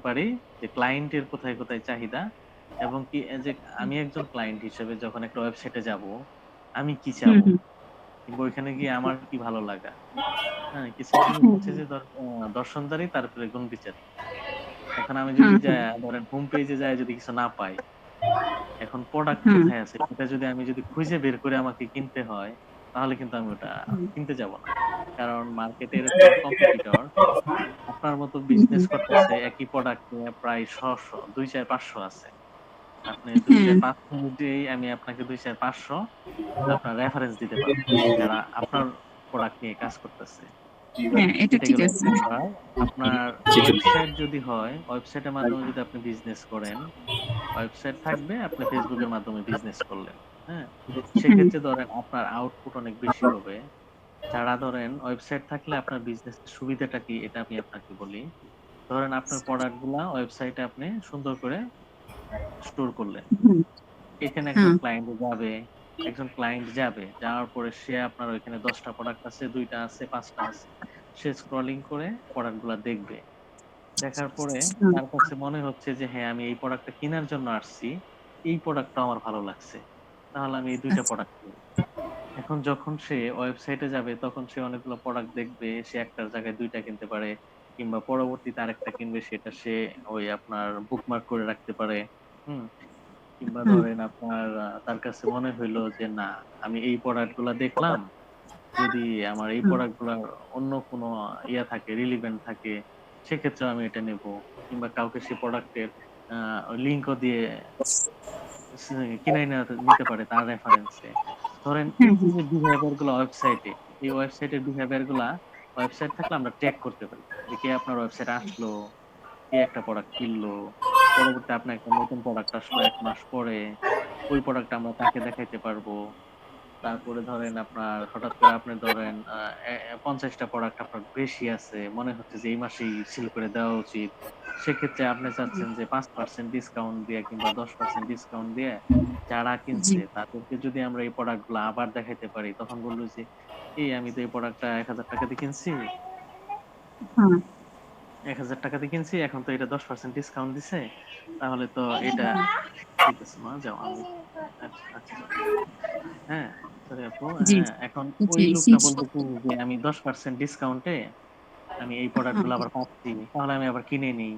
পারি যে ক্লায়েন্টের কোথায়, কোথায় চাহিদা এবং কি যে আমি একজন ক্লায়েন্ট হিসেবে যখন একটা ওয়েবসাইটে যাব, আমি কি চাবো? কিংবা ওইখানে গিয়ে আমার কি ভালো লাগা? হ্যাঁ, কিছু হচ্ছে যে দর্শনদারি তারপরে গুণ বিচারি। এখন আমি যদি যাই ধরেন হোম পেজে যায়া যদি কিছু না পাই, এখন প্রোডাক্ট কোথায় আছে? সেটা যদি আমি যদি খুঁজে বের করে আমাকে কিনতে হয়, তাহলে কিন্তু আমি ওটা কিনতে যাব না। কারণ মার্কেটে এরকম কম্পিটিটর আপনার মতো বিজনেস করতেছে একই প্রোডাক্ট নিয়ে প্রায় শ, শ ২, ৪, ৫০০ আছে। আপনি ২, ৪, হ্যাঁ। ৫০০ অনুযায়ী আমি আপনাকে ২, ৪, ৫০০ আপনার রেফারেন্স দিতে পারব। যারা আপনার প্রোডাক্ট নিয়ে কাজ করতেছে। হ্যাঁ, এটা এটা ঠিক গেল ১ আছে। নাম্বার। আপনার ওয়েবসাইট যদি হয়, ওয়েবসাইটের মাধ্যমে যদি আপনি বিজনেস করেন, ওয়েবসাইট থাকবে, আপনি Facebook এর মাধ্যমে বিজনেস করলেন। হ্যাঁ? সেক্ষেত্রে ধরেন আপনার আউটপুট অনেক বেশি হবে। যারা ধরেন ওয়েবসাইট থাকলে আপনার বিজনেসের সুবিধাটা কি? এটা আমি আপনাকে বলি। ধরেন আপনার প্রোডাক্টগুলা ওয়েবসাইটে আপনি সুন্দর করে স্টোর করলেন। এখানে একজন। ক্লায়েন্ট যাবে, একজন ক্লায়েন্ট যাবে। যাওয়ার পরে সে আপনার ওইখানে ১০ টা প্রোডাক্ট আছে, দুইটা আছে, পাঁচটা আছে। সে স্ক্রলিং করে প্রোডাক্টগুলা দেখবে। দেখার পরে তার কাছে মনে হচ্ছে যে হ্যাঁ, আমি এই প্রোডাক্টটা কেনার জন্য আসছি। এই প্রোডাক্টটা আমার ভালো লাগছে। তাহলে আমি এই ২ টা আচ্ছা। প্রোডাক্ট এখন যখন সে ওয়েবসাইটে যাবে তখন সে অনেকগুলো প্রোডাক্ট দেখবে। সে ১ টার জায়গায় ২ টা কিনতে পারে। কিংবা পরবর্তীতে আরেকটা কিনবে সেটা সে ওই আপনার বুকমার্ক করে রাখতে পারে। হুম? কিংবা ধরেন আপনার তার কাছে মনে হইল যে না, আমি এই প্রোডাক্টগুলা দেখলাম। যদি আমার এই হুম। প্রোডাক্টগুলার অন্য কোনো ইয়া থাকে, রিলিভেন্ট থাকে, সেক্ষেত্রে আমি এটা নেব। কিংবা কাউকে সে প্রোডাক্টের লিঙ্কও দিয়ে নেওয়াতে নিতে পারে তার রেফারেন্সে। ধরেন বিহেভিয়ারগুলো ওয়েবসাইটে, এই ওয়েবসাইটের বিহেভিয়ারগুলা ওয়েবসাইট থাকলে আমরা ট্র্যাক করতে পারি। যে কে আপনার ওয়েবসাইট আসলো, কে একটা প্রোডাক্ট কিনলো, পরবর্তী আপনার একটা নতুন প্রোডাক্ট আসলো এক মাস পরে, ওই প্রোডাক্ট আমরা তাকে দেখাইতে পারব। তারপরে ধরেন আপনার হঠাৎ করে আপনি ধরেন আ এ এ ৫০ টা প্রোডাক্ট আপনার বেশি আছে। মনে হচ্ছে যে এই মাসেই সেল করে দেওয়া উচিত। সেক্ষেত্রে আপনি চাচ্ছেন যে ৫% ডিসকাউন্ট দিয়ে কিংবা ১০% ডিসকাউন্ট দিয়ে যারা কিনছে তাদেরকে যদি আমরা এই প্রোডাক্টগুলা আবার দেখাইতে পারি, তখন বলল যে, "এই আমি তো এই প্রোডাক্টটা ৳১,০০০ দিয়ে কিনছি" এক হাজার টাকা দিয়ে কিনছি। এখন তো এটা ১০% ডিসকাউন্ট দিছে। তাহলে তো এটা ঠিক আছে মা যাও আমি আচ্ছা, আচ্ছা। হ্যাঁ, সরি আপু হ্যাঁ, এখন ওই। লোকটা বলবে কি যে আমি ১০% ডিসকাউন্টে আমি এই প্রোডাক্ট হুম। গুলো আবার পাচ্ছি। তাহলে আমি আবার কিনে নেই।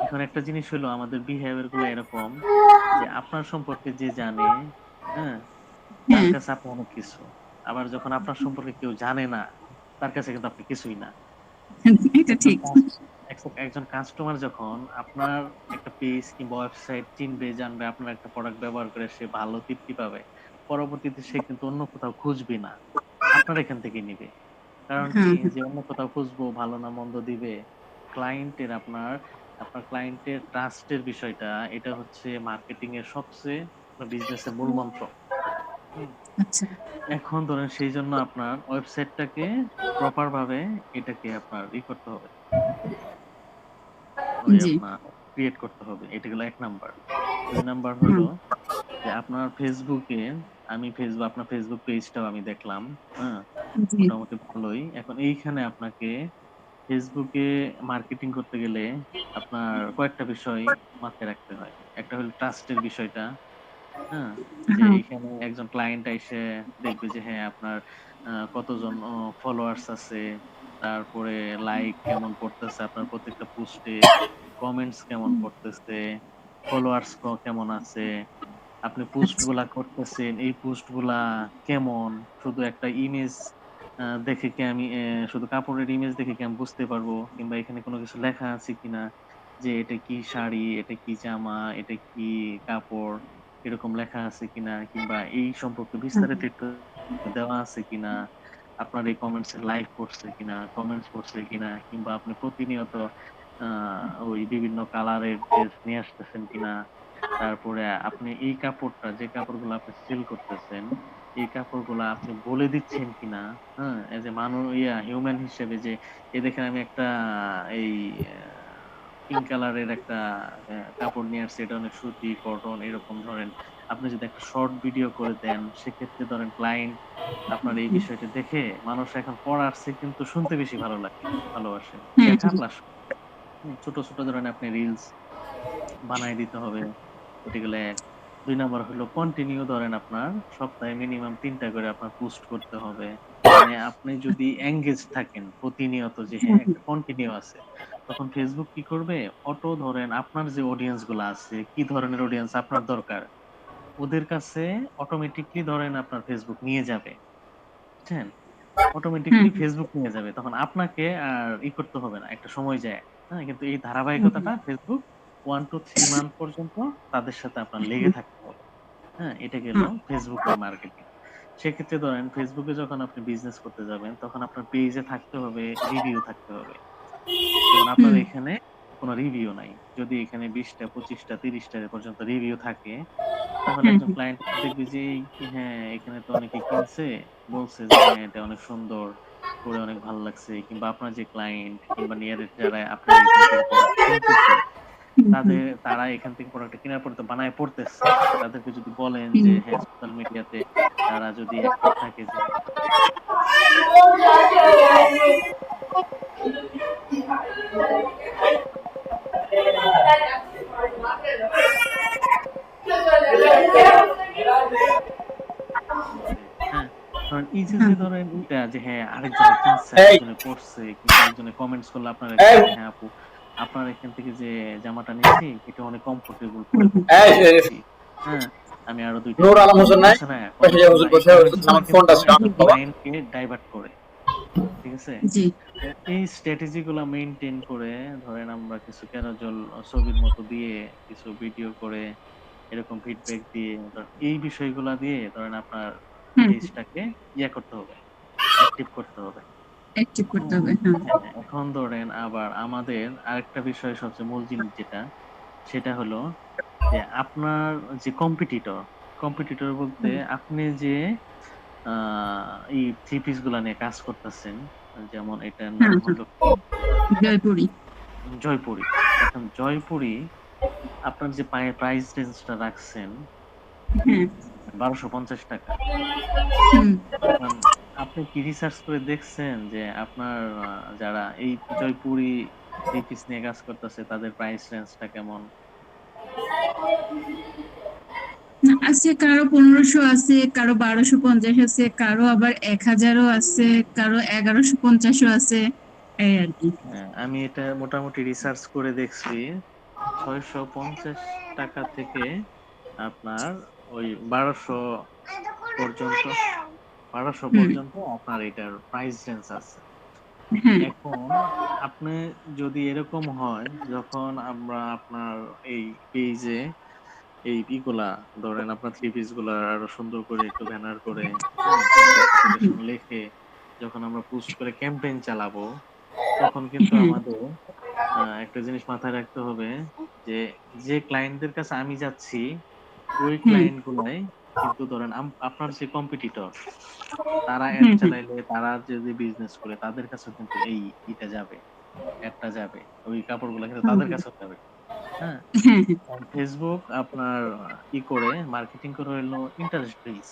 এখন একটা জিনিস হলো আমাদের বিহেভিয়ারগুলা এরকম যে আপনার সম্পর্কে যে জানে, হ্যাঁ? তার হ্যাঁ। কাছে আপনি অনেক কিছু। আবার যখন আপনার সম্পর্কে কেউ জানে না, তার কাছে কিন্তু আপনি কিছুই না। এটা ঠিক। একজন কাস্টমার যখন আপনার একটা পেজ কিংবা ওয়েবসাইট চিনবে, জানবে আপনার একটা প্রোডাক্ট ব্যবহার করে সে ভালো তৃপ্তি পাবে। পরবর্তীতে সে কিন্তু অন্য কোথাও খুঁজবে না। আপনার এখান থেকেই নিবে। কারণ কি। যে অন্য কোথাও খুঁজবো, ভালো না মন্দ দিবে। ক্লায়েন্টের আপনার, আপনার ক্লায়েন্টের ট্রাস্ট এর বিষয়টা এটা হচ্ছে মার্কেটিং এর সবচেয়ে আপনার বিজনেস এর মূল মন্ত্র। আচ্ছা। এখন ধরেন সেইজন্য আপনার ওয়েবসাইটটাকে প্রপার ভাবে এটাকে আপনার ই করতে হবে। ক্রিয়েট করতে হবে। এটা গেল এক নাম্বার। দুই নাম্বার হলো যে আপনার এ আমি ফেসবু আপনার Facebook পেজটাও আমি দেখলাম। হ্যাঁ? মোটামুটি ভালোই। এখন এইখানে আপনাকে এ মার্কেটিং করতে গেলে আপনার কয়েকটা বিষয় মাথায় রাখতে হয়। একটা হলো ট্রাস্ট এর বিষয়টা। হ্যাঁ? যে হ্যাঁ। এইখানে একজন ক্লায়েন্ট এসে দেখবে যে হ্যাঁ, আপনার কতজন ফলোয়ার্স আছে, তারপরে লাইক কেমন পড়তেছে আপনার প্রত্যেকটা পোস্টে, কমেন্টস কেমন। পড়তেছে, ফলোয়ার্স কেমন আছে, আপনি পোস্ট আচ্ছা। গুলা করতেছেন, এই পোস্টগুলা কেমন? শুধু একটা ইমেজ দেখে কি আমি শুধু কাপড়ের ইমেজ দেখে কি আমি বুঝতে পারব? কিংবা এখানে কোন কিছু লেখা আছে কিনা? যে এটা কি শাড়ি, এটা কি জামা, এটা কি কাপড়? এরকম লেখা আছে কিনা? কিংবা এই সম্পর্কে বিস্তারিত একটু দেওয়া আছে কিনা? আপনার এই কমেন্টস লাইক পড়ছে কিনা? কমেন্টস পড়ছে কিনা? কিংবা আপনি প্রতিনিয়ত ওই বিভিন্ন কালারের ড্রেস নিয়ে আসতেছেন কিনা? তারপরে আপনি এই কাপড়টা যে কাপড়গুলা আপনি সেল করতেছেন, এই কাপড়গুলা আপনি বলে দিচ্ছেন কিনা? হ্যাঁ? এজ এ মানু ইয়া হিউম্যান হিসেবে যে এই দেখেন আমি একটা এই পিঙ্ক কালারের একটা কাপড় নিয়ে আসছি। এটা অনেক সুতি, কটন এরকম ধরেন। আপনি যদি একটা শর্ট ভিডিও করে দেন, সেক্ষেত্রে ধরেন ক্লায়েন্ট আপনার এই বিষয়টা দেখে মানুষ এখন পড়ার চেয়ে কিন্তু শুনতে বেশি ভালো লাগে ভালোবাসে। ছোট, ছোট ধরেন আপনি রিলস বানায় দিতে হবে। এটি গেলে ১ ২ নাম্বার হলো কন্টিনিউ ধরেন আপনার সপ্তাহে মিনিমাম ৩ টা করে আপনার পোস্ট করতে হবে। মানে আপনি যদি এনগেজ থাকেন প্রতিনিয়ত যে হ্যাঁ, একটা কন্টিনিউ আছে। তখন Facebook কি করবে? অটো ধরেন আপনার যে অডিয়েন্সগুলা আছে, কি ধরনের অডিয়েন্স আপনার দরকার? ওদের কাছে অটোমেটিক্যালি ধরেন আপনার Facebook নিয়ে যাবে। বুঝছেন? হুম। Facebook নিয়ে যাবে। তখন আপনাকে আর ই করতে হবে না। একটা সময় যায়। হ্যাঁ? কিন্তু এই। ধারাবাহিকতাটা Facebook 1 to 3 মান্থ পর্যন্ত তাদের সাথে আপনার লেগে থাকতে হবে। হ্যাঁ? এটা গেল এর মার্কেটিং। সেক্ষেত্রে ধরেন এ যখন আপনি বিজনেস করতে যাবেন, তখন আপনার পেজে থাকতে হবে, রিভিউ থাকতে হবে। যেমন আপনার এখানে কোন রিভিউ নাই। যদি এখানে ২০ টা, ২৫ টা, ৩০ টা পর্যন্ত রিভিউ থাকে, তাহলে একজন। ক্লায়েন্ট দেখবে যে হ্যাঁ, এখানে তো অনেকে কিনছে, বলছে যে হ্যাঁ, এটা অনেক সুন্দর, পড়ে অনেক ভালো লাগছে। কিংবা আপনার যে ক্লায়েন্ট কিংবা নিয়ারেস্ট যারা আপনার তাদের তারা এখান থেকে প্রোডাক্টটা কেনার পরে তো বানায় পড়তেছে। তাদেরকে যদি বলেন যে হুম। হ্যাঁ, সোশ্যাল মিডিয়াতে তারা যদি অ্যাক্টিভ থাকে যে হ্যাঁ, ধরেন এই যে, যে ধরেন যে হ্যাঁ, আরেকজনে কিনছে, আরেকজনে পড়ছে কিংবা আরেকজনে কমেন্টস করলে আপনার হ্যাঁ, আপু আপনার এখান থেকে যে জামাটা নিয়েছি এটা অনেক কমফোর্টেবল। হ্যাঁ, আমি আরও ২ নূর আলম হোসেন নাই? পাশে হুজুর বসে আমার ফোনটা ডাইভার্ট করে। ঠিক আছে? এই স্ট্র্যাটেজি গুলা মেইনটেইন করে ধরেন আমরা কিছু কেরোজল ছবির মতো দিয়ে কিছু ভিডিও করে এরকম ফিডব্যাক দিয়ে এই বিষয়গুলা দিয়ে ধরেন আপনার। পেজটাকে ইয়ে করতে হবে, অ্যাক্টিভ করতে হবে। অ্যাক্টিভ করতে হবে। হ্যাঁ। এখন ধরেন আবার আমাদের আরেকটা বিষয় সবচেয়ে মূল জিনিস যেটা, সেটা হলো যে আপনার যে কম্পিটিটর, কম্পিটিটর বলতে আপনি যে এই 3 পিসগুলা নিয়ে কাজ করতেছেন, যেমন এটার নাম হ্যাঁ, হ্যাঁ। হলো জয়পুরি। জয়পুরি। এখন জয়পুরি আপনার যে পায়ে প্রাইস রেঞ্জটা রাখছেন হ্যাঁ। ৳১২৫০ হুম। আপনি কি রিসার্চ করে দেখছেন যে আপনার আ যারা এই জয়পুরি 3 পিস নিয়ে কাজ করতেছে তাদের প্রাইস রেঞ্জটা কেমন? না আছে কারও ১৫০০ আছে, কারও ১২৫০ আছে, কারও আবার ১০০০ ও আছে, কারও ১১৫০ ও আছে। এই আরকি। হ্যাঁ, আমি এটা মোটামুটি রিসার্চ করে দেখছি। ৳৬৫০ থেকে আপনার ওই ১২০০ পর্যন্ত ১২০০ হুম। পর্যন্ত আপনার এটার প্রাইস রেঞ্জ আছে। হ্যাঁ। এখন আপনি যদি এরকম হয় যখন আমরা আপনার এই পেইজে এই ইগুলা ধরেন আপনার 3 পিসগুলা আরও সুন্দর করে একটু ব্যানার করে, হুম? লিখে যখন আমরা পোস্ট করে ক্যাম্পেইন চালাবো, তখন কিন্তু হ্যাঁ। আমাদের একটা জিনিস মাথায় রাখতে হবে যে, যে ক্লায়েন্টদের কাছে আমি যাচ্ছি, ওই। ক্লায়েন্ট গুলাই কিন্তু ধরেন আপনার যে কম্পিটিটর তারা এড। চালাইলে তারা যদি বিজনেস করে তাদের কাছেও কিন্তু এই ইটা যাবে, এডটা যাবে। ওই কাপড়গুলা কিন্তু তাদের। কাছেও যাবে। হ্যাঁ? Facebook আপনার ই করে মার্কেটিং করে হইল ইন্টারেস্ট বেস।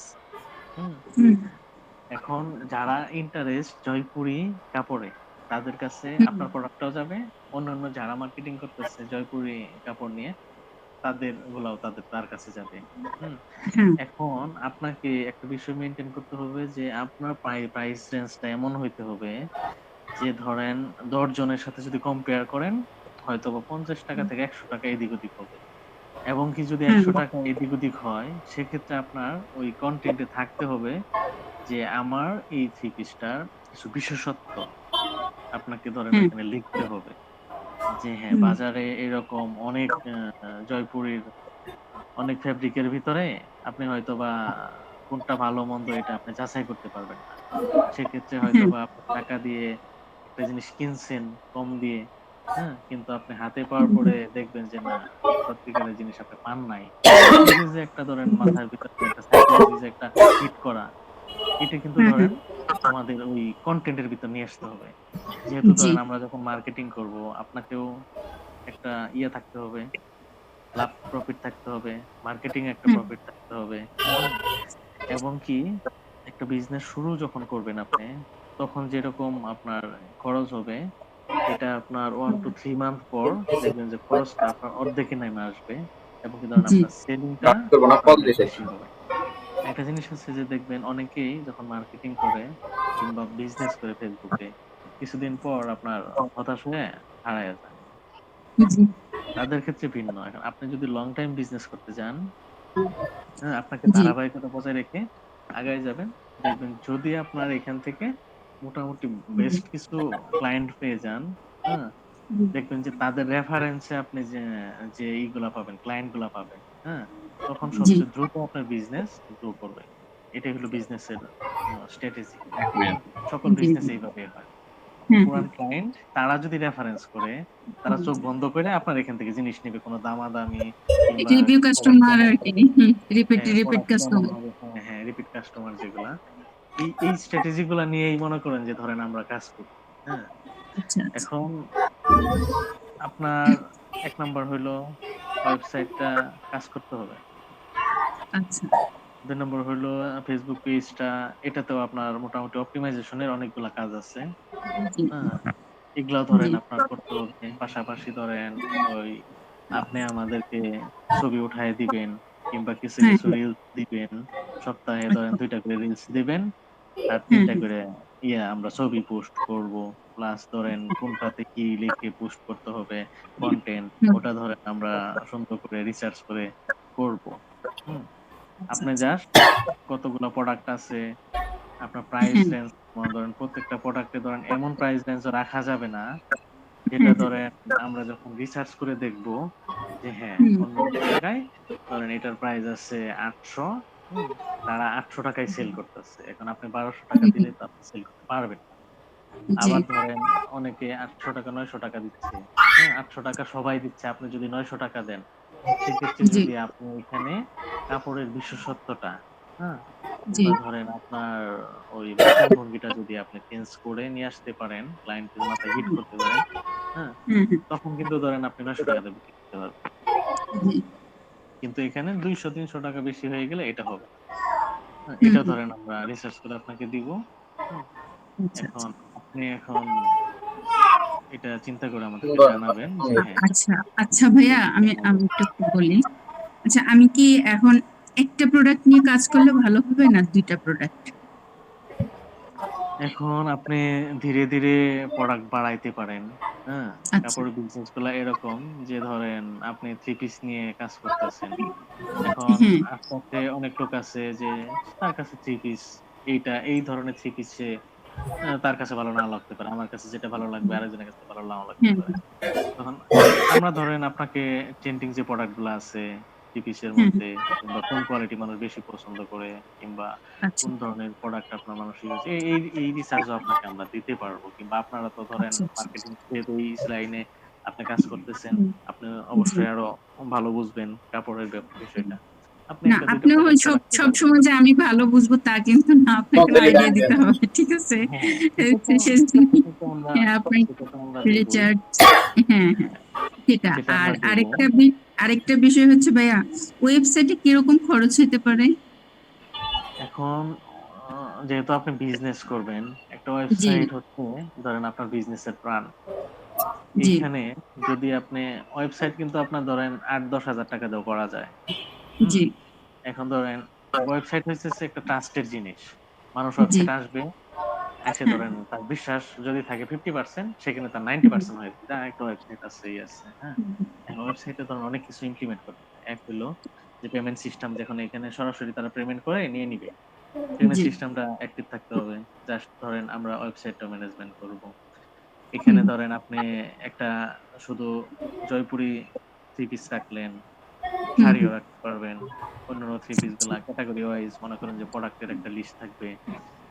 এখন যারা ইন্টারেস্ট জয়পুরি কাপড়ে, তাদের কাছে। আপনার প্রোডাক্টটাও যাবে। অন্যান্য যারা মার্কেটিং করতেছে জয়পুরি কাপড় নিয়ে, তাদের গুলাও তাদের তার কাছে যাবে। এখন আপনাকে একটা বিষয় মেইনটেইন করতে হবে যে আপনার প্রাই প্রাইস রেঞ্জটা এমন হইতে হবে যে ধরেন ১০ জনের সাথে যদি কম্পেয়ার করেন, হয়তোবা ৳৫০ থেকে ৳১০০ এদিক ওদিক হবে। এবং কি যদি একশো টাকা এদিক ওদিক হয়, সেক্ষেত্রে আপনার ওই কনটেন্ট এ থাকতে হবে যে আমার এই 3 পিসটার কিছু বিশেষত্ব আপনাকে ধরেন এখানে লিখতে হবে। যে হ্যাঁ, বাজারে এরকম অনেক আ জয়পুরির অনেক ফেব্রিকের ভিতরে আপনি হয়তোবা কোনটা ভালো মন্দ এটা আপনি যাচাই করতে পারবেন না। সেক্ষেত্রে। হয়তোবা আপনি টাকা দিয়ে একটা জিনিস কিনছেন কম দিয়ে, হ্যাঁ? কিন্তু আপনি হাতে পাওয়ার পরে দেখবেন যে না, সত্যিকারের জিনিস আপনি পান নাই। এই যে, একটা ধরেন মাথার ভিতরে একটা সাইকোলজি যে একটা হিট করা, এটা কিন্তু ধরেন আমাদের ওই কনটেন্ট এর ভিতর নিয়ে আসতে হবে। যেহেতু ধরেন আমরা যখন মার্কেটিং করব, আপনাকেও একটা ইয়ে থাকতে হবে, লাভ প্রফিট থাকতে হবে, মার্কেটিং এ একটা প্রফিট থাকতে হবে। এবং কি একটা বিজনেস শুরু যখন করবেন আপনি, তখন যেরকম আপনার খরচ হবে, এটা আপনার 1 টু 3 মান্থ পর দেখবেন যে খরচটা আপনার অর্ধেকে নেমে আসবে এবং কি ধরেন আপনার সেলিংটা। হবে। একটা জিনিস হচ্ছে যে দেখবেন অনেকেই যখন মার্কেটিং করে কিংবা বিজনেস করে ফেসবুকে কিছুদিন পর আপনার হতাশ হয়ে হারায় যায়। তাদের ক্ষেত্রে ভিন্ন। এখন আপনি যদি লং টাইম বিজনেস করতে চান, হ্যাঁ, আপনাকে ধারাবাহিকতা বজায় রেখে আগায় যাবেন। দেখবেন যদি আপনার এখান থেকে মোটামুটি বেস্ট কিছু ক্লায়েন্ট পেয়ে যান, হ্যাঁ? দেখবেন যে তাদের রেফারেন্সে আপনি যে যে ইগুলা পাবেন, ক্লায়েন্টগুলা পাবেন, হ্যাঁ? তখন সবচেয়ে দ্রুত আপনার বিজনেস গ্রো করবে। এটাই হলো বিজনেসের স্ট্র্যাটেজি। সকল বিজনেস এইভাবে হয়। হ্যাঁ, পুরান ক্লায়েন্ট তারা যদি রেফারেন্স করে, তারা চোখ বন্ধ করে আপনার এখান থেকে জিনিস নিবে। কোন দামাদামি কিংবা রিভিউ কাস্টমার আর কি রিপিট হ্যাঁ, রিপিট কাস্টমার হ্যাঁ, হ্যাঁ, রিপিট কাস্টমার যেগুলা। এই এই স্ট্র্যাটেজি গুলা নিয়েই মনে করেন যে ধরেন আমরা কাজ করি। হ্যাঁ? আচ্ছা আচ্ছা এখন আপনার এক নাম্বার হইল ওয়েবসাইটটা কাজ করতে হবে। আচ্ছা ২ নম্বর হইল আ ফেসবুক পেজটা এটাতেও আপনার মোটামুটি অপ্টিমাইজেশন এর অনেকগুলা কাজ আছে। জি হ্যাঁ? এগুলাও ধরেন আপনার করতে হবে। পাশাপাশি ধরেন ওই আপনি আমাদেরকে ছবি উঠায় দিবেন কিংবা কিছু, হ্যাঁ, কিছু হ্যাঁ। রিলস দিবেন। সপ্তাহে ধরেন আচ্ছা। ২ টা করে রিলস দিবেন। আর হুম, ৩ টা হুম। করে ইয়া আমরা ছবি পোস্ট করব। প্লাস ধরেন কোনটাতে কি লিখে পোস্ট করতে হবে, কনটেন্ট হুম। ওটা ধরেন আমরা সুন্দর করে রিসার্চ করে করব। হুম? আচ্ছা, আপনি আচ্ছা। জাস্ট কতগুলা প্রোডাক্ট আছে, আপনার প্রাইস। রেঞ্জ মনে ধরেন প্রত্যেকটা প্রোডাক্টে ধরেন এমন প্রাইস রেঞ্জ রাখা যাবে না। যেটা। ধরেন আমরা যখন রিসার্চ করে দেখব যে হ্যাঁ। অন্য জায়গায় ধরেন এটার প্রাইস আছে ৮০০ হুম? তারা ৮০০ টাকায় সেল করতেছে। এখন আপনি ১২০০ টাকা দিলে তো আপনি সেল করতে পারবেন আবার ধরেন অনেকে ৮০০ টাকা ৯০০ টাকা দিচ্ছে। হ্যাঁ? ৮০০ টাকা সবাই দিচ্ছে। আপনি যদি ৯০০ টাকা দেন, সেক্ষেত্রে যদি আপনি এখানে কাপড়ের বিশেষত্বটা, হ্যাঁ? ধরেন আপনার ওই বাচনভঙ্গিটা যদি আপনি চেঞ্জ করে নিয়ে আসতে পারেন, ক্লায়েন্টের মাথায় হিট করতে পারেন, হ্যাঁ? তখন কিন্তু ধরেন আপনি ৯০০ টাকাতে বিক্রি করতে পারবেন। কিন্তু এখানে দুইশো তিনশো টাকা বেশি হয়ে গেলে এটা হবে না। হ্যাঁ? হুম। ধরেন আমরা রিসার্চ করে আপনাকে দিব। আচ্ছা, আচ্ছা। এখন আপনি এখন এটা চিন্তা করে আমাদেরকে জানাবেন হ্যাঁ আচ্ছা, আচ্ছা ভাইয়া আমি আমি একটু বলি। আচ্ছা আমি কি এখন একটা প্রোডাক্ট নিয়ে কাজ করলে ভালো হবে না ২ টা প্রোডাক্ট? এখন আপনি ধীরে, ধীরে প্রোডাক্ট বাড়াইতে পারেন। হ্যাঁ? কাপড়ের বিজনেসগুলা এরকম যে ধরেন আপনি 3 পিস নিয়ে কাজ করতেছেন। এখন হ্যাঁ। আস্তে অনেক লোক আছে যে তার কাছে 3 পিস এইটা এই ধরনের 3 পিস তার কাছে ভালো না লাগতে পারে। আমার কাছে যেটা ভালো লাগবে আরেকজনের কাছে ভালো নাও লাগতে পারে। তখন আমরা ধরেন আপনাকে ট্রেন্ডিং যে প্রোডাক্টগুলা আছে 3 পিসের হুম। মধ্যে কিংবা কোন কোয়ালিটি মানুষ বেশি পছন্দ করে কিংবা আচ্ছা। কোন ধরনের প্রোডাক্ট আপনার মানুষ ইউজ এই এই রিসার্চও আপনাকে আমরা দিতে পারব। কিংবা আপনারা তো ধরেন আচ্ছা, আচ্ছা। মার্কেটিং যেহেতু এই লাইনে আপনি কাজ করতেছেন, আপনি অবশ্যই আরও ভালো বুঝবেন কাপড়ের বিষয়টা। আপনি না ১ টা ২ আপনিও প্রোডাক্ট সব পারেন। সবসময় যে আমি ভালো বুঝব তা কিন্তু না। আপনাকে আইডিয়া দিতে হবে। ঠিক আছে? হ্যাঁ, সেটা হ্যাঁ, আপনি হ্যাঁ, হ্যাঁ। আর আরেকটা আরেকটা বিষয় হচ্ছে ভাইয়া ওয়েবসাইটে কীরকম খরচ হইতে পারে? এখন যেহেতু আপনি বিজনেস করবেন, একটা ওয়েবসাইট হচ্ছে ধরেন আপনার বিজনেসের প্রাণ। জি। এইখানে যদি আপনি ওয়েবসাইট কিন্তু আপনার ধরেন ৮-১০ হাজার টাকা দিয়েও করা যায়। জি। এখন ধরেন ওয়েবসাইট হইতেছে একটা ট্রাস্টেড জিনিস। মানুষ জি। আসবে, এসে হ্যাঁ। ধরেন তার বিশ্বাস যদি থাকে 50% সেখানে তার হুম, 90% হয়ে যাবে। যা একটা ওয়েবসাইট আছে, ই আছে, হ্যাঁ? ওয়েবসাইটে ধরেন অনেক কিছু ইমপ্লিমেন্ট করতে হয়। এক হইল যে পেমেন্ট সিস্টেম যখন এখানে সরাসরি তারা পেমেন্ট করে নিয়ে নিবে। পেমেন্ট। সিস্টেমটা অ্যাক্টিভ থাকতে হবে। জাস্ট ধরেন আমরা ওয়েবসাইটটা ম্যানেজমেন্ট করব। এখানে ধরেন আপনি একটা শুধু জয়পুরি 3 পিস রাখলেন, হুম। রাখতে পারবেন। অন্যান্য 3 পিসগুলা ক্যাটেগরি ওয়াইজ মনে করেন যে প্রোডাক্টের একটা লিস্ট থাকবে।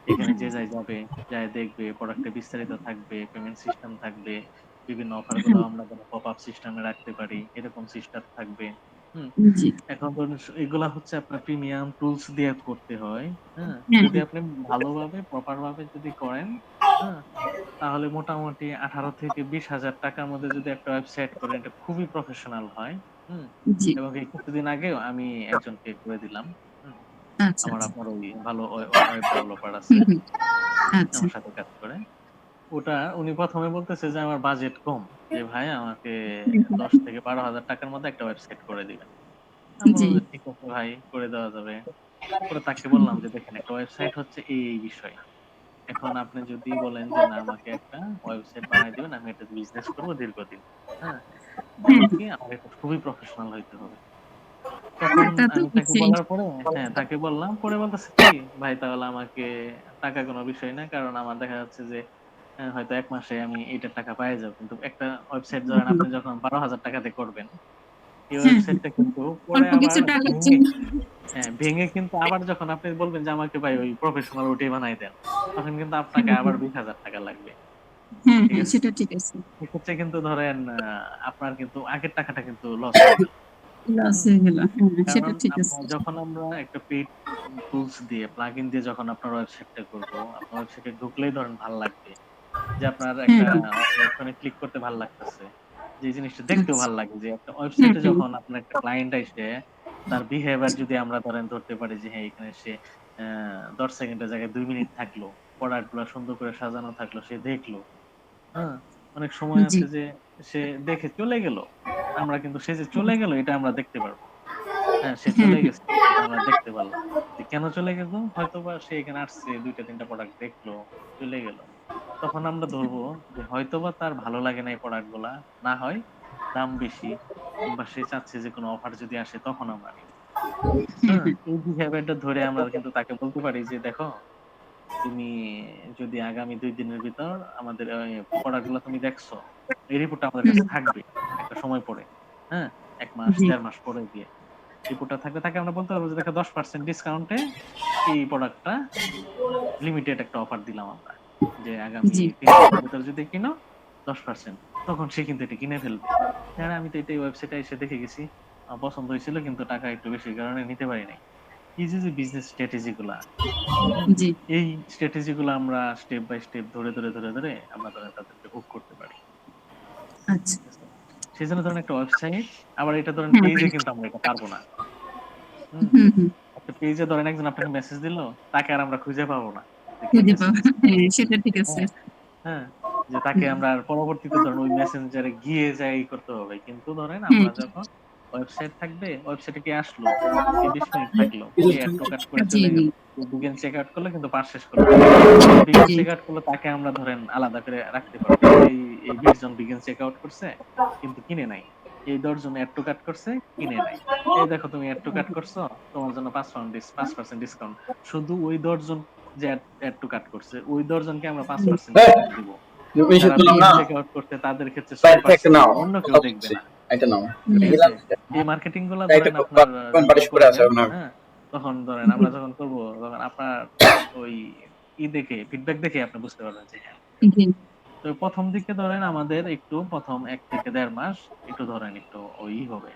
এখানে যে যাই যাবে, যায়ে দেখবে প্রোডাক্টে বিস্তারিত থাকবে, পেমেন্ট সিস্টেম থাকবে। বিভিন্ন অফারগুলো। আমরা যেন পপ আপ সিস্টেমে রাখতে পারি। এরকম সিস্টেম থাকবে। এখন ধরুন এগুলা হচ্ছে আপনার প্রিমিয়াম টুলস দিয়ে করতে হয়। হ্যাঁ? হ্যাঁ, যদি। আপনি ভালোভাবে প্রপার ভাবে যদি করেন, হ্যাঁ? তাহলে মোটামুটি ১৮ থেকে ২০ হাজার টাকার মধ্যে যদি একটা ওয়েবসাইট করেন এটা খুবই প্রফেশনাল হয়। হুম? জি। এবং এই কিছুদিন আগে আমি একজনকে করে দিলাম। আচ্ছা, আমার আচ্ছা। আপনার ওই ভালো ওয়েব ডেভেলপার আছে। আচ্ছা। আমার সাথে কাজ করে। ওটা উনি ১ম এ বলতেছে যে আমার বাজেট কম। যে ভাই আমাকে ১০ থেকে ১২,০০০ টাকার মধ্যে একটা ওয়েবসাইট করে দিবেন। ঠিক আছে ভাই করে দেওয়া যাবে। পরে তাকে বললাম যে দেখেন একটা ওয়েবসাইট হচ্ছে এই, বিষয়। এখন আপনি যদি বলেন যে না আমাকে একটা ওয়েবসাইট বানায় দিবেন আমি এটাতে বিজনেস করব দীর্ঘদিন। হ্যাঁ? হ্যাঁ। খুবই প্রফেশনাল হইতে হবে। তাকে বলার পরে হ্যাঁ, তাকে বললাম। পরে বলতেছে কি ভাই তাহলে আমাকে টাকা কোনো বিষয় না। কারণ আমার দেখা যাচ্ছে যে হয়তো ১ মাসে আমি এইটার টাকা পাইয়া যাব। কিন্তু একটা ওয়েবসাইট ধরেন আপনি যখন ১২,০০০ টাকা দিয়ে করবেন, এই হ্যাঁ, হ্যাঁ। ওয়েবসাইটটা কিন্তু পরে আবার ভেঙে হ্যাঁ, ভেঙে কিন্তু আবার যখন আপনি বলবেন যে আমাকে ভাই ওই প্রফেশনাল ওইটাই বানায় দেন। তখন কিন্তু আপনাকে আবার বিশ হাজার টাকা লাগবে। হ্যাঁ? সেটা ঠিক আছে। সেক্ষেত্রে কিন্তু ধরেন আপনার কিন্তু আগের টাকাটা কিন্তু লস লস হয়ে গেল। সেটা ঠিক আছে। যখন আমরা একটা পেইড টুলস দিয়ে প্লাগইন দিয়ে যখন আপনার ওয়েবসাইটটা করব, আপনার ওয়েবসাইটে ঢুকলেই ধরেন ভালো লাগবে। যে আপনার একটা। অপশনে ক্লিক করতে ভালো লাগতেছে। যে জিনিসটা আচ্ছা। দেখতেও ভালো লাগে যে একটা ওয়েবসাইটে। যখন আপনার একটা ক্লায়েন্ট আইসে তার বিহেভিয়ার যদি আমরা ধরেন ধরতে পারি যে হ্যাঁ, এখানে সে ১০ সেকেন্ডের জায়গায় ২ মিনিট থাকল। প্রোডাক্টগুলা সুন্দর করে সাজানো থাকল, সে দেখল। হ্যাঁ? অনেক সময় জি। আছে যে সে দেখে চলে গেল। আমরা কিন্তু সে যে চলে গেল এটা আমরা দেখতে পারব। হ্যাঁ, সে চলে। গেছে। এটা আমরা দেখতে পারলাম। যে কেন চলে গেল? হয়তোবা সে এখানে আসছে ২ টা ৩ প্রোডাক্ট দেখল, চলে গেল। তখন আমরা ধরবো যে হয়তোবা তার ভালো লাগে না এই প্রোডাক্টগুলা। না হয় দাম বেশি কিংবা সে চাচ্ছে যে কোনো অফার যদি আসে তখন আমরা নিব। হ্যাঁ। এই বিহেভিয়ারটা ধরে আমরা কিন্তু তাকে বলতে পারি যে দেখো তুমি যদি আগামী দুই দিনের ভিতর আমাদের ওই প্রোডাক্টগুলা তুমি দেখছ, এই রিপোর্টটা আমাদের কাছে থাকবে একটা সময় পরে। হ্যাঁ? ১ মাস। ১.৫ মাস পরে গিয়ে। রিপোর্টটা থাকবে তাকে আমরা বলতে পারব যে দেখো ১০% ডিসকাউন্টে এই প্রোডাক্টটা লিমিটেড একটা অফার দিলাম আমরা। যে আগামী জি। ৩ দিনের ভিতর যদি কিনো 10% তখন সে কিন্তু এটা কিনে ফেলবে। হ্যাঁ, আমি তো এটা ওয়েবসাইটে এসে দেখে গেছি। পছন্দ হয়েছিল কিন্তু টাকা একটু বেশি কারণে নিতে পারি নাই। এই যে, যে বিজনেস স্ট্র্যাটেজি গুলা, জি। এই স্ট্র্যাটেজি গুলা আমরা স্টেপ বাই স্টেপ ধরে, ধরে, ধরে, ধরে আমরা ধরেন তাদেরকে হুক করতে পারি। আচ্ছা। ধরেন একটা ওয়েবসাইট আবার এটা ধরেন হ্যাঁ, পেজে হ্যাঁ। কিন্তু আমরা এটা পারব না। পেজে ধরেন একজন আপনাকে মেসেজ দিল, তাকে আর আমরা খুঁজে পাবো না। হ্যাঁ, সেটা ঠিক আছে। হ্যাঁ, হ্যাঁ। যে তাকে আমরা পরবর্তীতে ধরেন ওই মেসেঞ্জারে গিয়ে যাই করতে হবে। কিন্তু ধরেন হ্যাঁ। আমরা যখন ওয়েবসাইট থাকবে, ওয়েবসাইটে কে আসলো, কে ২০ মিনিট থাকল, কে এড করে চলে গেল, কে চেক আউট করল কিন্তু পাস শেষ করল। বিগিন চেক আউট করল তাকে আমরা ধরেন আলাদা করে রাখতে পারব। এই, এই ২০ জন বিগিন চেক আউট করছে কিন্তু কিনে নাই। এই ১০ জন এড টু কার্ট করছে, কিনে নাই। এই দেখো তুমি এড টু কার্ট করছ, তোমার জন্য ৫ পাউন্ড ডিস ৫% ডিসকাউন্ট। শুধু ওই ১০ জন যে এড, এড টু কার্ট করছে, ওই ১০ জনকে আমরা 5% হ্যাঁ। দিব। করছে তাদের ক্ষেত্রে বাইরে থেকে ৬% নাও অন্য কেউ দেখবে না। এটা নাও? এই মার্কেটিংগুলা ধরেন আপনার আছে আপনার হ্যাঁ? তখন ধরেন আমরা যখন করব তখন আপনার ওই ই দেখে ফিডব্যাক দেখে আপনি বুঝতে পারবেন যে হ্যাঁ। তো ১ম দিকে ধরেন আমাদের একটু ১ম ১ থেকে ১.৫ মাস একটু ধরেন একটু ওই হবে।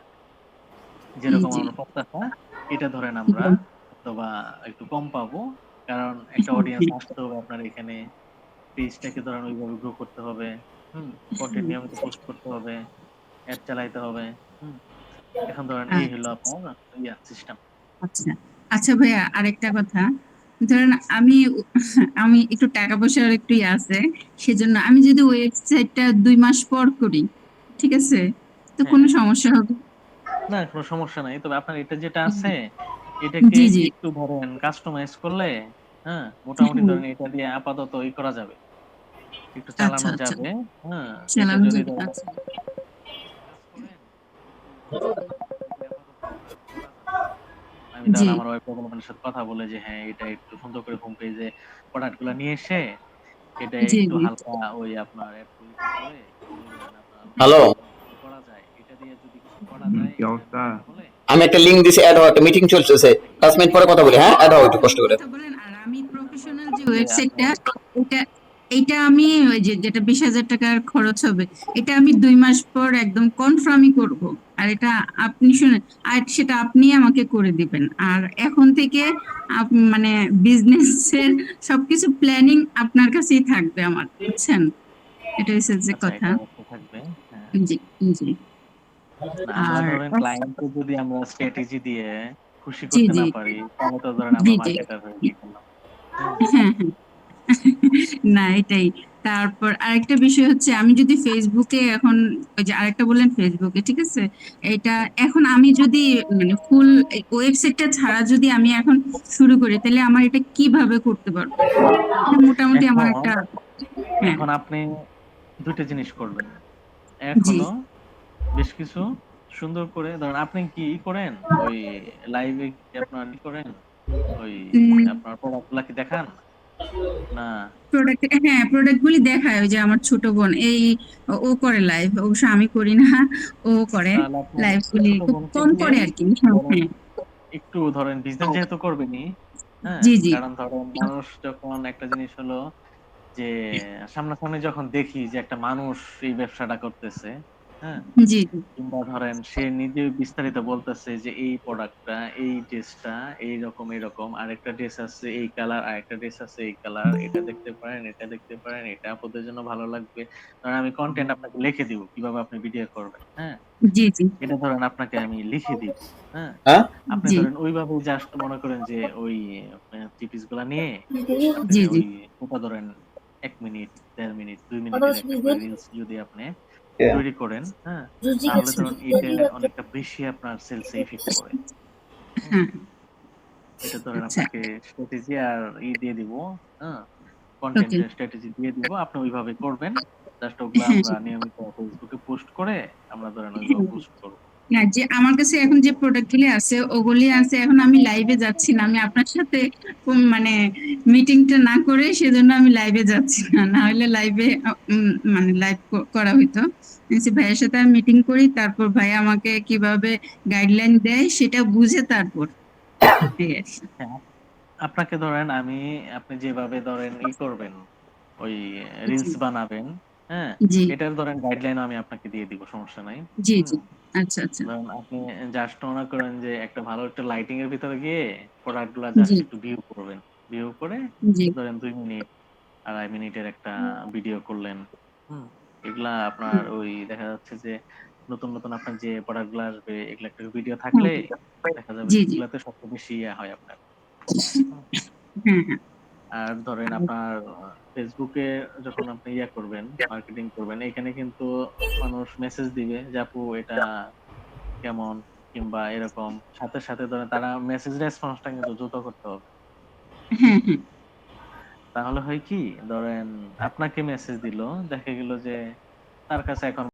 যেরকম আমরা প্রত্যাশা এটা ধরেন আমরা। হয়তোবা একটু কম পাবো। কারণ একটা অডিয়েন্স আসতে হবে আপনার এখানে। পেজটাকে ধরেন ওইভাবে গ্রো করতে হবে। হুম? কনটেন্ট নিয়মিত পোস্ট করতে হবে। এড চালাইতে হবে। হুম? এখন ধরেন এই হলো আচ্ছা। আপনার ইয়া সিস্টেম। আচ্ছা। আচ্ছা ভাইয়া আরেকটা কথা। ধরেন আমি আমি একটু টাকা পয়সার একটু ইয়ে আছে। সেজন্য আমি যদি ওয়েবসাইটটা দুই মাস পর করি, ঠিক আছে? তো কোনো হ্যাঁ। সমস্যা হবে? না, কোনো সমস্যা নাই। তবে আপনার এটা যেটা আছে, এটাকে। একটু ধরেন কাস্টমাইজ করলে, হ্যাঁ? মোটামুটি ধরেন এটা দিয়ে আপাতত ই করা যাবে। একটু আচ্ছা, চালানো আচ্ছা। যাবে। হ্যাঁ? চালানো যাবে। ধরেন আচ্ছা। কাজ করেন, একটু আমি। তাহলে আমার ওয়েব ডেভেলপমেন্টের সাথে কথা বলে যে হ্যাঁ, এটা একটু সুন্দর করে হোম পেজে প্রোডাক্টগুলা নিয়ে এসে এটা একটু হালকা ওই আপনার হ্যালো। করা যায়, এটা দিয়ে যদি কিছু করা যায়, কি অবস্থা? আমি একটা লিংক দিছি অ্যাড একটা মিটিং চলতেছে ৫ মিনিট পরে কথা বলি হ্যাঁ অ্যাড হও একটু কষ্ট করে বলেন আর আমি প্রফেশনাল যে ওয়েবসাইটটা ওটা এটা আমি ওই যে যেটা ২০,০০০ টাকার খরচ হবে, এটা আমি দুই মাস পর একদম কনফার্মই করব। আর এটা আপনি শুনেন আর সেটা আপনি আমাকে করে দিবেন। আর এখন থেকে মানে বিজনেসের সবকিছু প্ল্যানিং আপনার কাছেই থাকবে আমার। বুঝছেন? এটা হচ্ছে যে আচ্ছা, কথা। হ্যাঁ। জি, জি। আর ক্লায়েন্টকে যদি আমরা স্ট্র্যাটেজি দিয়ে খুশি করতে না পারি, তাহলে তো ধরেন আমরা মার্কেটার হয়ে? হুম? হ্যাঁ, হ্যাঁ। না এটাই। তারপর আরেকটা বিষয় হচ্ছে আমি যদি ফেসবুকে এখন ওই যে আরেকটা বললেন ফেসবুকে ঠিক আছে? এটা এখন আমি যদি মানে ফুল ওয়েবসাইটটা ছাড়া যদি আমি এখন শুরু করি তাহলে আমার এটা কীভাবে করতে পারব? মোটামুটি আমার একটা হ্যাঁ। এখন আপনি দুটো জিনিস করবেন। এক হলো বেশ কিছু সুন্দর করে ধরেন আপনি কি করেন? ওই লাইভে কি আপনার করেন? ওই আপনার প্রোডাক্টগুলা কি দেখান? না প্রোডাক্ট হ্যাঁ প্রোডাক্ট গুলি দেখায় ওই যে আমার ছোট বোন এই ও- করে লাইভ অবশ্য আমি করি না ও করে তাহলে লাইভ গুলি খুব কম করে আর কি হ্যাঁ, হ্যাঁ। একটু ধরেন বিজনেস যেহেতু করবেনি হ্যাঁ জি, জি। কারণ ধরেন মানুষ যখন একটা জিনিস হলো যে সামনাসামনি যখন দেখি যে একটা মানুষ এই ব্যবসাটা করতেছে হ্যাঁ জি জি কিংবা ধরেন সে নিজে বিস্তারিত বলতেছে যে এই প্রোডাক্টটা এই ড্রেসটা এই রকম এরকম আরেকটা ড্রেস আছে এই কালার আরেকটা ড্রেস আছে এই কালার এটা দেখতে পারেন এটা দেখতে পারেন এটা আপনাদের জন্য ভালো লাগবে ধরেন আমি কন্টেন্ট আপনাকে লিখে দিব কীভাবে আপনি ভিডিও করবেন হ্যাঁ জি জি এটা ধরেন আপনাকে আমি লিখে দিব হ্যাঁ হ্যাঁ? আপনি জি। ধরেন ওইভাবে জাস্ট মনে করেন যে ওই টিপিসগুলা নিয়ে আপনি জি, জি। ওই ধরেন এক মিনিট দেড় মিনিট দুই মিনিটের একটা রিলস যদি আপনি. তৈরি করেন হ্যাঁ? তাহলে ধরুন এটা অনেকটা বেশি আপনার সেলস ইফেক্ট করে এটা ধরেন আচ্ছা। আপনাকে স্ট্র্যাটেজি আর ই দিয়ে দিব হ্যাঁ? কন্টেন্টের স্ট্র্যাটেজি দিয়ে দিব আপনি ওইভাবে করবেন। জাস্ট ওগুলো আমরা নিয়মিত ফেসবুকে পোস্ট করে আমরা ধরেন ওইভাবে পোস্ট করব। না যে আমার কাছে এখন যে প্রোডাক্ট গুলি আছে ওগুলি আছে এখন আমি লাইভে যাচ্ছি না। আমি আপনার সাথে মানে মিটিংটা না করে সেজন্য আমি লাইভে যাচ্ছি না। না হলে লাইভে মানে লাইভ করা হইতো। ভাইয়ের সাথে আমি মিটিং করি তারপর ভাই আমাকে কীভাবে গাইডলাইন দেয় সেটা বুঝে তারপর আর আপনাকে ধরেন আমি আপনি যেভাবে ধরেন ই করবেন ওই রিলস বানাবেন হ্যাঁ এটার ধরেন গাইডলাইন আমি আপনাকে দিয়ে দিব সমস্যা নাই। জি জি। আচ্ছা আচ্ছা। আপনি জাস্ট মনে করেন যে একটা ভালো একটা লাইটিং এর ভিতরে গিয়ে প্রোডাক্টগুলা জাস্ট জি। একটু ভিউ করবেন। ভিউ করে জি। ধরেন দুই মিনিট আড়াই মিনিটের একটা ভিডিও করলেন। হুম। এগুলা আপনার ওই দেখা যাচ্ছে যে নতুন নতুন আপনার যে প্রোডাক্টগুলা আসবে এগুলা একটা ভিডিও থাকলে দেখা যাবে জি, জি। এগুলাতে সবচেয়ে বেশি ইয়ে হয় আপনার। হ্যাঁ হ্যাঁ। আর ধরেন আপনার ফেসবুকে যখন আপনি ইয়া করবেন মার্কেটিং করবেন এখানে কিন্তু মানুষ মেসেজ দিবে যে আপু এটা কেমন? কিংবা এরকম। সাথে সাথে ধরে তারা মেসেজ রেসপন্সটা কিন্তু দ্রুত করতে হবে। তাহলে হয় কি? ধরেন আপনাকে মেসেজ দিল দেখা গেল যে তার কাছে এখন